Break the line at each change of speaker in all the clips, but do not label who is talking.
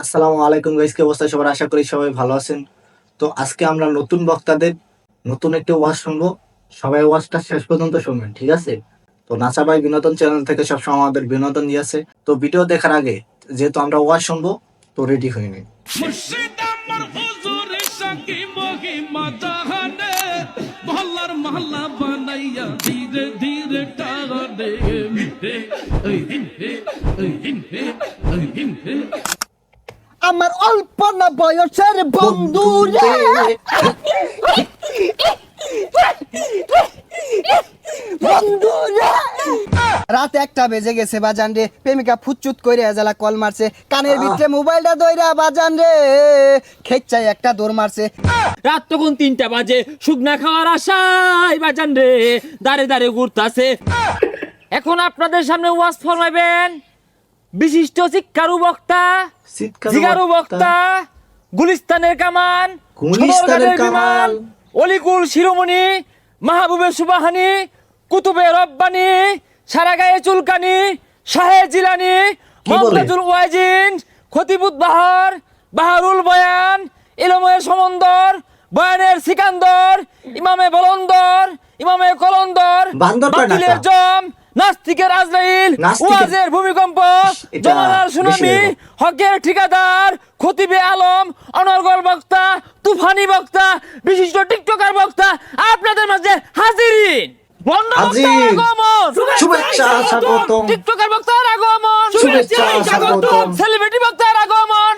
আসসালামু আলাইকুম গাইস কি অবস্থা? সবার আশা করি সবাই ভালো আছেন। তো আজকে আমরা নতুন বক্তাদের নতুন একটি ওয়াজ শুনব। সবাই ওয়াজটা শেষ পর্যন্ত শুনবেন, ঠিক আছে? তো নাসা ভাই বিনোদন চ্যানেল থেকে সবসময় আমাদের বিনোদন দিয়েছে তো ভিডিও দেখার আগে, যেহেতু আমরা ওয়াজ শুনব, তো রেডি হয়ে নিন।
ধীরে ধীরে
আমার অল্প না বয়সের বন্ধু রে। বন্ধু রে। রাত একটা বেজে গেছে বাজান রে। প্রেমিকা ফুচুত করে এজালা কল মারছে। কানের ভিতরে মোবাইলটা দইরা বাজান রে। খেচ্চাই একটা দৌড় মারছে।
রাত তখন তিনটা বাজে। শুকনা খাওয়ার আশায় বাজান রে। দাঁড়ে দাঁড়ে ঘুরতাছে। এখন আপনাদের সামনে ওয়াজ ফরমাইবেন। বিশিষ্ট শিক্ষারু বক্তা জিগারু বক্তা গুলিস্তানের কামান
গুলিস্তানের কামান।
অলিকুল শিরোমণি মাহবুবের সুবাহানি কুতুবে রব্বানি সারা গায়ে চুলকানি শাহে জিলানি? মমতাজুল ওয়াজিন খতিবুত বাহার বাহারুল বয়ান ইলমের সমন্দর বয়ানের সিকান্দর ইমামে বলন্দর ইমামে কলন্দর বাতিলের জম নাস্তিকের আজরাইল ওয়াজের ভূমিকম্প জমানার সুনামি হকের ঠিকাদার খতিবে আলম অনর্গল বক্তা তুফানি বক্তা বিশিষ্ট টিকটকার বক্তা আপনাদের মাঝে হাজিরিন। টিকটকার বক্তার আগমন। সেলিব্রিটি বক্তার আগমন।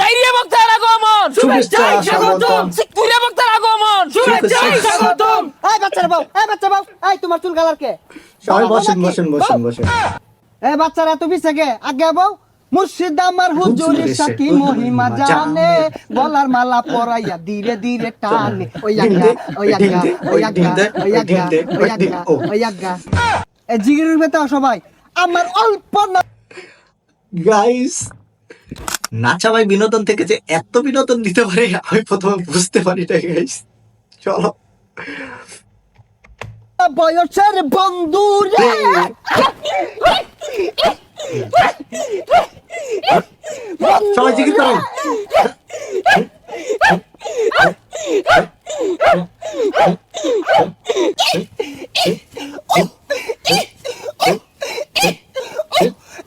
ডায়রিয়া বক্তার আগমন।
এই বাচ্চারা বাবু এই বাচ্চা বাবু এই তোমার চুল কালার কে?
সবাই বসেন বসেন বসেন বসেন।
এ বাচ্চারা তুমি থেকে আগে বউ মুর্শিদ আমার
হুজুরের
সাকি
সাকি
মহিমা
মহিমা
জানে।
জানে।
গলার মালা পরাইয়া ধীরে ধীরে টানে। ওই ওই
ওই
ওই
ওই।
ওই জিগিরের ভেতর সবাই আমার অল্প না
গাইস নাচা ভাই বিনোদন থেকে যে এত বিনোদন দিতে পারে আমি প্রথমে বুঝতে পারি না গাইস চলো
বয়সের বন্ধু রে
সবাই জিজ্ঞেস করেন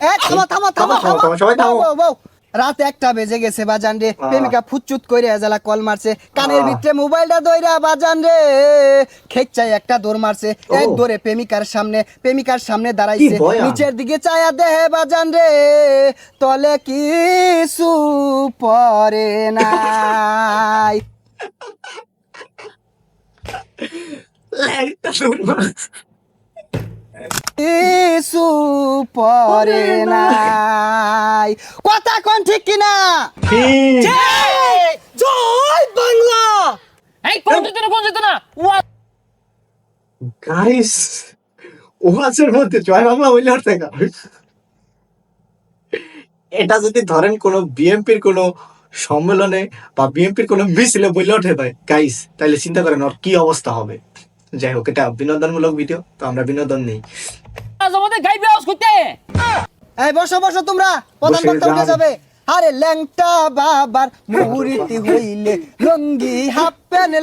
এ, থামো থামো থামো
থামো, থামো, সবাই থামো।
বউ, বউ। রাত একটা বেজে গেছে বাজান রে। প্রেমিকা ফুচুত করে এজালা কল মারছে। কানের। ভিতরে মোবাইলটা দইরা বাজান রে। খেচ্চাই একটা দৌড় মারছে। এক দৌড়ে প্রেমিকার সামনে প্রেমিকার সামনে দাঁড়াইছে। নিচের দিকে চায়া দেহে বাজান রে। তলে কিছু পরে নাই।
লাইটটা শুনব।
কিছু পরে নাই। কথা কোন ঠিক কিনা? জয়! বাংলা!
এই কোন যেত না কোন যেত না?
গাইস ওয়াজের মধ্যে জয় বাংলা বললে আর থেকে এটা যদি ধরেন কোন বিএমপির কোন সম্মেলনে বা বিএমপির কোন মিছিলে বললে ওঠে ভাই গাইস তাহলে চিন্তা করেন ওর কি অবস্থা হবে। যাই হোক এটা বিনোদনমূলক ভিডিও তো আমরা বিনোদন নেই।
আমাদের গাইবে আওয়াজ করতে।
এই বসো বসো তোমরা প্রধান বক্তা উঠে যাবে। আরে ল্যাংটা বাবার মুহুরিতি হইলে লঙ্গি হাফ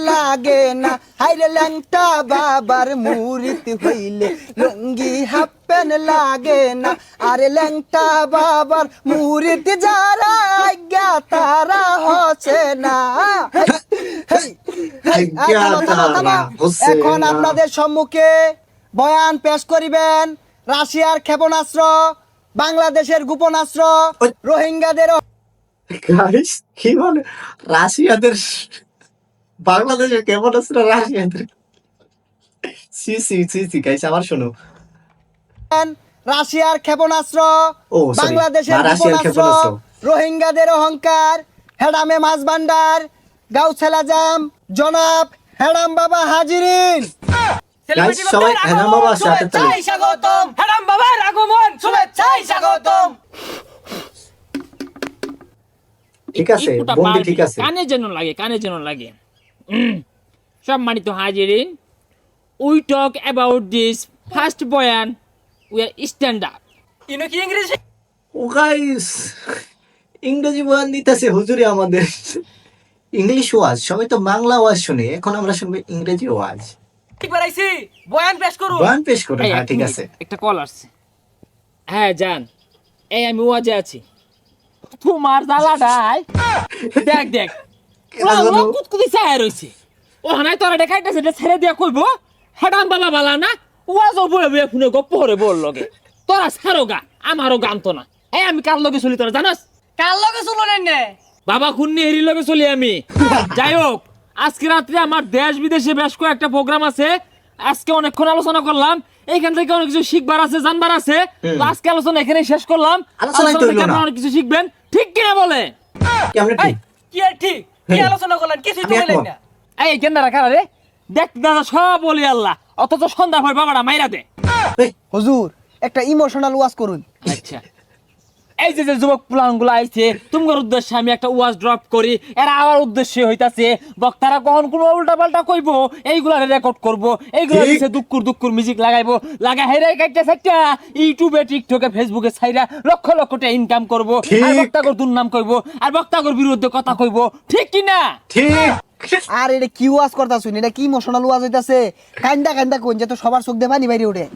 লাগে না। হাইরে ল্যাংটা বাবার মুহুরিতি হইলে লঙ্গি হাফ লাগে না। আরে ল্যাংটা বাবার মুহুরিতি যারা আজ্ঞা তারা হচ্ছে না। এখন আপনাদের সম্মুখে বয়ান পেশ করিবেন। রাশিয়ার ক্ষেপণাস্ত্র বাংলাদেশের গোপনাস্ত্র। রোহিঙ্গাদের
কি বলে? রাশিয়াদের বাংলাদেশে কেমন আছে না রাশিয়াদের। See see see see guys শোনো।
রাশিয়ার ক্ষেপণাস্ত্র বাংলাদেশের
ক্ষেপণাস্ত্র।
রোহিঙ্গাদের অহংকার হেডামে মাছ ভান্ডার গাউছেলা জাম জনাব হেডাম বাবা হাজিরিন।
সবাই বাবা সাথে
স্বাগতম।
বাবার আগমন
শুভেচ্ছাই স্বাগতম।
ঠিক আছে বন্দি ঠিক আছে।
কানে যেন লাগে কানে যেন লাগে। উম, সম্মানিত হাজিরিন we talk about this first বয়ান উই আর স্ট্যান্ড আপ ইনো কি ইংরেজি?
ও গাইস ইংরেজি বয়ান দিতেছে হুজুরে আমাদের। ইংলিশ ওয়াজ সবাই তো বাংলা ওয়াজ শুনে এখন আমরা শুনব ইংরেজি ওয়াজ।
ঠিক বাড়াইছি বয়ান পেশ করুন।
বয়ান পেশ করে
এই,
হ্যাঁ ঠিক আছে।
একটা কল আসছে। হ্যাঁ যান এই আমি ওয়াজে আছি। তোমার জ্বালাটাই। দেখ দেখ কুতকুতি চায় রইছে। ও হানাই তোরা দেখাইতেছে এটা ছেড়ে দিয়া কইব হেডাম বাবা বালা না ওয়াজও ফোনে গপ্প বল লগে। তোরা গা আমারও গান তো না। এই আমি কার লগে চলি তোরা জানাস?
কার লগে শুনো নে?
বাবা খুন্নি হেরি লগে চলি আমি। যাই হোক আজকে রাত্রে আমার দেশ বিদেশে বেশ কয়েকটা প্রোগ্রাম আছে। আজকে অনেকক্ষণ আলোচনা করলাম। এইখান থেকে অনেক কিছু শিখবার আছে জানবার আছে। তো আজকে আলোচনা এখানে শেষ করলাম। আলোচনা থেকে আপনারা অনেক কিছু শিখবেন। ঠিক কিনা বলে?
কি আর ঠিক? কি। আলোচনা করলেন? তো হইলেন না।
এই কারা রে? দেখ দাদা সব বলি আল্লাহ। অথচ সন্ধ্যা হয় বাবাটা মাইরা দে।
এই,
হুজুর একটা ইমোশনাল ওয়াজ করুন।
আচ্ছা। এই যে যে যুবক প্লানগুলো আইছে তোমার উদ্দেশ্যে আমি একটা ওয়াজ ড্রপ করি। এরা আমার উদ্দেশ্যে হইতাছে বক্তারা কখন কোন উল্টা পাল্টা কইবো এইগুলা রেকর্ড করব এইগুলা
ঠিক।
দিছে দুক্কুর দুক্কুর মিউজিক লাগাইবো লাগা হেরে কাটতে সাইটা ইউটিউবে টিকটকে ফেসবুকে ছাইরা লক্ষ লক্ষ টাকা ইনকাম করব আর। বক্তাগর দুর্নাম কইব আর বক্তাগর বিরুদ্ধে কথা কইব ঠিক কি না?
ঠিক।
আর এটা কি ওয়াজ করতা শুনি এটা কি ইমোশনাল ওয়াজ হইতাছে? কান্দা কান্দা কোন যে তো সবার চোখ দিয়ে পানি বাইরে ওঠে।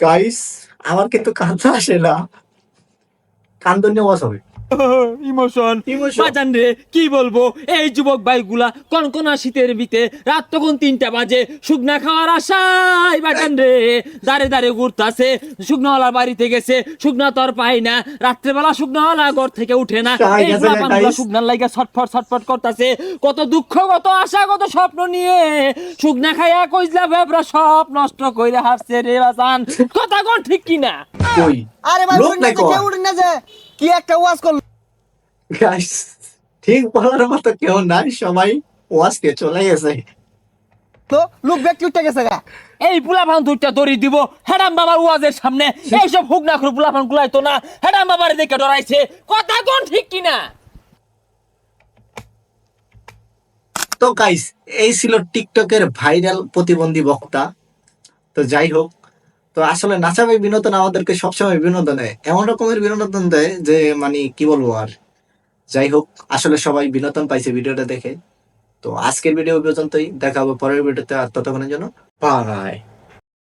গাইস আমার কিন্তু কাঁদতে আসে না। কান্দনীয় ওয়াজ হবে।
ইমোশন. বাজান রে কি বলব? এই যুবক ভাইগুলা কনকনা শীতের বিতে রাত তখন তিনটা বাজে শুকনা খাওয়ার আশায় বাজান রে। দাঁড়ে দাঁড়ে ঘুরতাছে শুকনাওয়ালা বাড়িতে গেছে শুকনা পাই না। রাত্রেবেলা শুকনাওয়ালা ঘর থেকে উঠে না।
তাই
এই পোলাপানগুলা শুকনার লাইগা ছটফট ছটফট করতাছে। কত দুঃখ কত আশা কত স্বপ্ন নিয়ে। শুকনা খাইয়া কইজলা ভেবরা সব নষ্ট কইরা হাসছে রে বাজান। কথা কোন ঠিক কিনা?
কই?
আরে ভাই
লোক নাই
না যে কি একটা ওয়াজ করল?
গাইস ঠিক বলার মতো কেউ নাই সবাই ওয়াজ কে চলে গেছে।
লোক ব্যক্তি উঠে গেছে গা।
এই দুইটা দড়ি দিব হেডাম বাবার ওয়াজের সামনে। এইসব হুক না করে গুলাইতো না হেডাম বাবার দেখে ডরাইছে। কথা কোন ঠিক কিনা?
তো গাইস এই ছিল টিকটকের ভাইরাল প্রতিবন্ধী বক্তা। তো যাই হোক তো আসলে নাচাবে বিনোদন আমাদেরকে সবসময় বিনোদন দেয়। এমন রকমের বিনোদন দেয় যে মানে কি বলব আর? যাই হোক, আসলে সবাই বিনোদন পাইছে ভিডিওটা দেখে। তো আজকের ভিডিও পর্যন্তই। দেখাবো পরের ভিডিওতে আর ততক্ষণের জন্য। বাই।